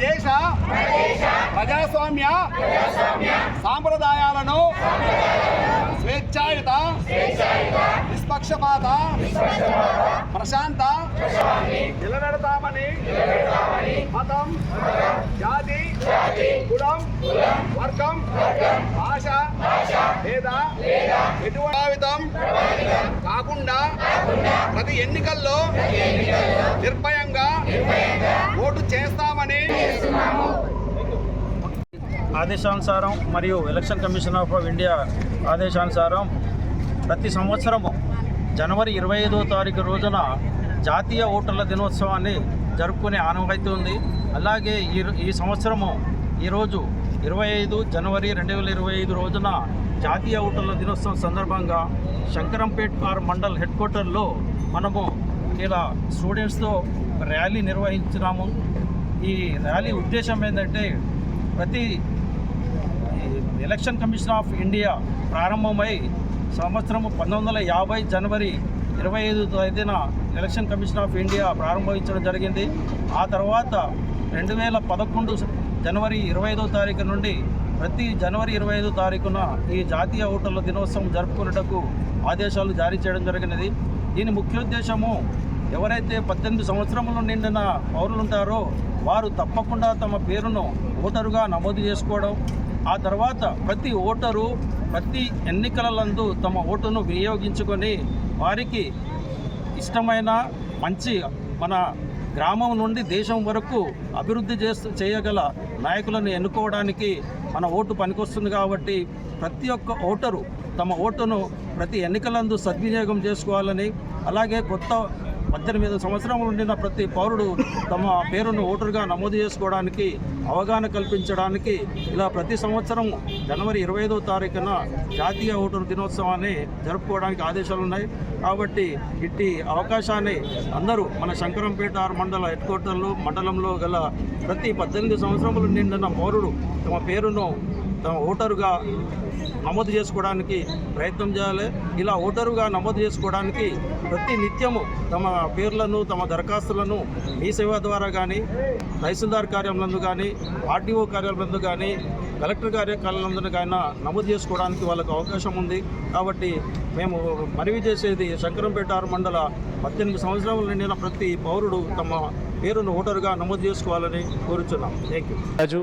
దేశ ప్రజాస్వామ్య సాంప్రదాయాలను స్వేచ్ఛాయుత నిష్పక్షపాత ప్రశాంత నిలబెడతామని మతం జాతి కులం వర్గం భాష లేదా ఎటువంటి కాకుండా ప్రతి ఎన్నికల్లో నిర్భయంగా ఓటు చేస్తామని ఆదేశానుసారం మరియు ఎలక్షన్ కమిషన్ ఆఫ్ ఇండియా ఆదేశానుసారం ప్రతి సంవత్సరము జనవరి ఇరవై ఐదో తారీఖు రోజున జాతీయ ఓటర్ల దినోత్సవాన్ని జరుపుకునే ఆనవాయితీ ఉంది. అలాగే ఈ ఈ సంవత్సరము ఈరోజు ఇరవై ఐదు జనవరి రెండు వేల ఇరవై ఐదు రోజున జాతీయ ఓటర్ల దినోత్సవం సందర్భంగా శంకరంపేట్ ఆర్ మండల్ హెడ్ క్వార్టర్లో మనము ఇలా స్టూడెంట్స్తో ర్యాలీ నిర్వహించినాము. ఈ ర్యాలీ ఉద్దేశం ఏంటంటే ప్రతి ఎలక్షన్ కమిషన్ ఆఫ్ ఇండియా ప్రారంభమై సంవత్సరం పంతొమ్మిది వందల యాభై జనవరి ఇరవై ఐదు తేదీన ఎలక్షన్ కమిషన్ ఆఫ్ ఇండియా ప్రారంభించడం జరిగింది. ఆ తర్వాత రెండు వేల పదకొండు జనవరి ఇరవై ఐదో తారీఖు నుండి ప్రతి జనవరి ఇరవై ఐదో తారీఖున ఈ జాతీయ ఓటర్ల దినోత్సవం జరుపుకున్నటకు ఆదేశాలు జారీ చేయడం జరిగినది. దీని ముఖ్య ఉద్దేశము ఎవరైతే పద్దెనిమిది సంవత్సరములు నిండిన పౌరులు ఉంటారో వారు తప్పకుండా తమ పేరును ఓటరుగా నమోదు చేసుకోవడం ఆ తర్వాత ప్రతి ఓటరు ప్రతి ఎన్నికలందు తమ ఓటును వినియోగించుకొని వారికి ఇష్టమైన మంచి మన గ్రామం నుండి దేశం వరకు అభివృద్ధి చేస్తూ చేయగల నాయకులను ఎన్నుకోవడానికి మన ఓటు పనికొస్తుంది కాబట్టి ప్రతి ఒక్క ఓటరు తమ ఓటును ప్రతి ఎన్నికలందు సద్వినియోగం చేసుకోవాలని అలాగే కొత్త పద్దెనిమిది సంవత్సరములు ఉండిన ప్రతి పౌరుడు తమ పేరును ఓటరుగా నమోదు చేసుకోవడానికి అవగాహన కల్పించడానికి ఇలా ప్రతి సంవత్సరం జనవరి ఇరవై ఐదో తారీఖున జాతీయ ఓటరు దినోత్సవాన్ని జరుపుకోవడానికి ఆదేశాలు ఉన్నాయి. కాబట్టి ఇట్టి అవకాశాన్ని అందరూ మన శంకరంపేట మండల హెడ్ క్వార్టర్లో మండలంలో గల ప్రతి పద్దెనిమిది సంవత్సరములు నిండిన పౌరుడు తమ పేరును తమ ఓటరుగా నమోదు చేసుకోవడానికి ప్రయత్నం చేయాలి. ఇలా ఓటరుగా నమోదు చేసుకోవడానికి ప్రతి నిత్యము తమ పేర్లను తమ దరఖాస్తులను మీ సేవ ద్వారా కానీ తహసీల్దార్ కార్యాలయంలో కానీ ఆర్డీఓ కార్యాలయంలో కానీ కలెక్టర్ కార్యాలయంలో కానీ నమోదు చేసుకోవడానికి వాళ్ళకు అవకాశం ఉంది. కాబట్టి మేము మనవి చేసేది శంకరంపేట ఆరు మండల పద్దెనిమిది సంవత్సరాలు నిండిన ప్రతి పౌరుడు తమ పేరును ఓటరుగా నమోదు చేసుకోవాలని కోరుచున్నాం. Thank you